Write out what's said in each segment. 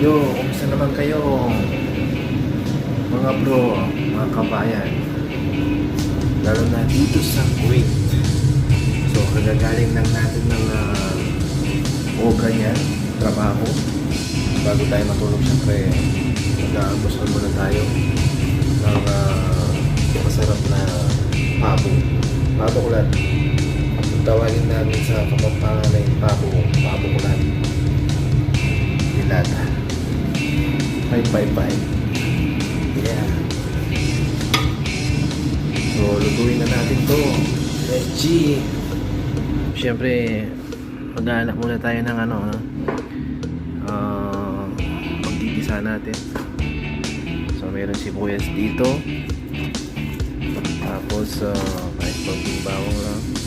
Yo, kumusta naman kayo? Mga bro, mga kabayan. Lalo na dito sa Kuwait. So, kagagaling lang natin ng uh, oga niya, trabaho. Bago tayo matulog, syempre, mag-aambosal muna tayo ng uh, masarap na pabo. Pabo kulat. Ang tawagin namin sa kapampangan ay pabo, pabo kulat. Dilata. Bye, bye, bye. Yeah. So, lutuin na natin to. Let's G. Siyempre, maghanap muna tayo ng ano, ha? Ah, pagtitisa natin. So, meron sibuyas dito. Tapos, uh, kahit pagting bawang lang.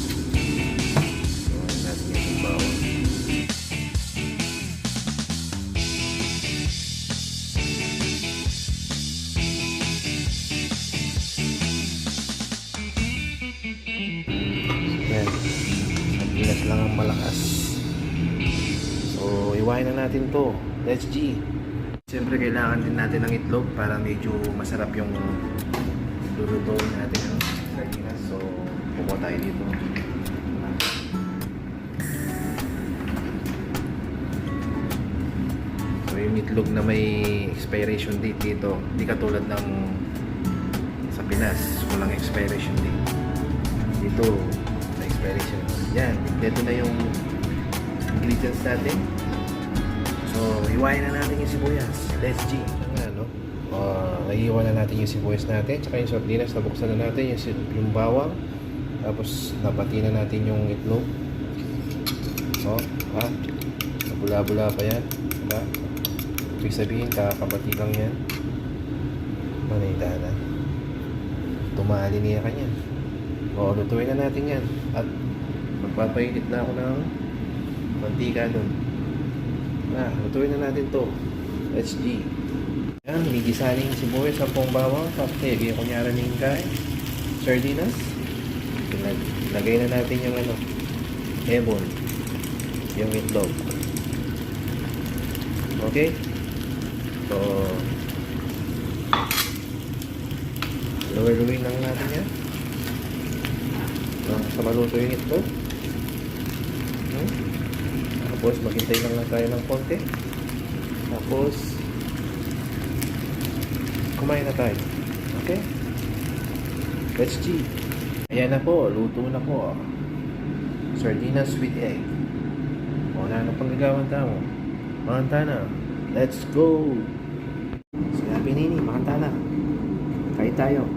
Sardinas lang ang malakas. So, iwain na natin to. Let's G. Siyempre, kailangan din natin ng itlog para medyo masarap yung lulutuin natin ng sardinas. So, kumuha tayo dito. So, yung itlog na may expiration date dito, hindi katulad ng sa Pinas, walang expiration date. Dito, expiration. Yan, dito na yung ingredients natin. So, iwain na natin yung sibuyas. Let's G. Ano? Uh, naiiwan na natin yung sibuyas natin, tsaka yung sardinas, nabuksan na natin yung, yung bawang. Tapos, napati na natin yung itlog. Oh, ha? Bula-bula pa yan. Diba? Ibig sabihin, kakapati lang yan. Manita na. Tumali niya kanya. O, lutuin na natin yan. At magpapainit na ako ng mantika doon. Na, lutuin na natin to. Let's G. Yan, gigisanin yung sibuyas sa pong bawang. Tapos, eh, kaya kunyara ng hingkay. Sardinas. Lag- Lagay na natin yung ano, ebon. Yung itlog. Okay? So, lower-lowin lang natin yan. So, sa maluto yung itlog. Hmm? Tapos, maghintay lang lang tayo ng konti. Tapos, kumain na tayo. Okay? Let's G. Ayan na po, luto na po. Sardinas with egg. Wala na pang gagawin tamo. Makanta na. Let's go! Sinabi nini, makanta na. Kain tayo.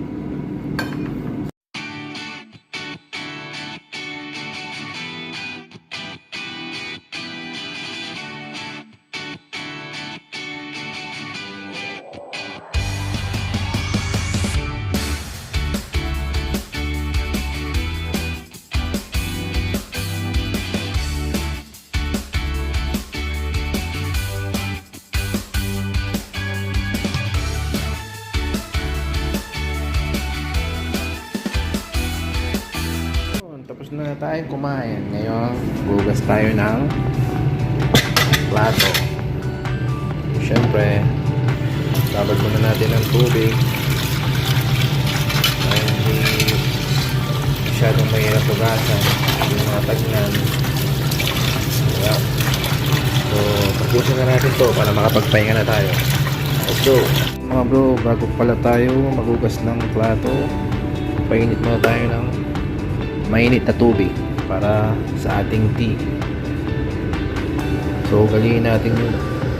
Na tayo kumain. Ngayon, gugas tayo ng plato. Siyempre, babad muna natin ng tubig. Ay, hindi masyadong mahirap hugasan. Yung mga tagnan. Diba? So, tapusin na natin to para makapagpahinga na tayo. Let's go! Mga bro, bago pala tayo magugas ng plato, painit muna tayo ng mainit na tubig para sa ating tea. So, galiin natin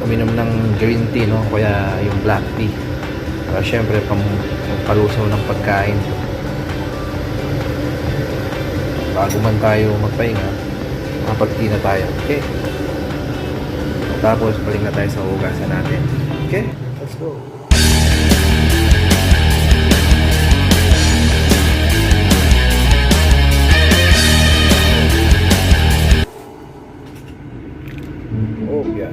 uminom ng green tea, no? Kaya yung black tea. Para syempre, pang palusaw ng pagkain. Bago man tayo magpahinga, makapag-tea na tayo. Okay? Tapos, balik na tayo sa hugasan natin. Okay? Let's go. Oh, yeah.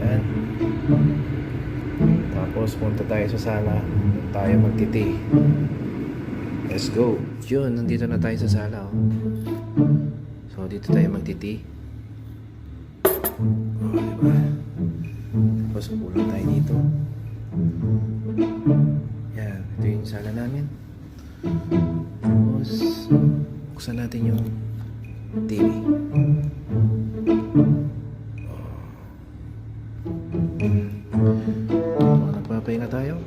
Yan. Tapos punta tayo sa sala. Tayo magtiti. Let's go. Yun, nandito na tayo sa sala. Oh. So, dito tayo magtiti. Oh, diba? Tapos ulang tayo dito. namin. Tapos, buksan natin yung TV. Oh, nagpapahinga tayo.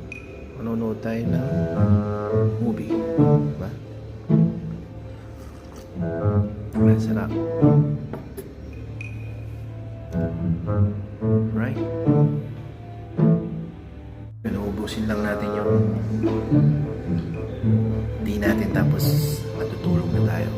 Manonood tayo ng movie. Diba? Ay, sarap. Right? Pinuubusin lang natin yung di natin tapos matutulog na tayo.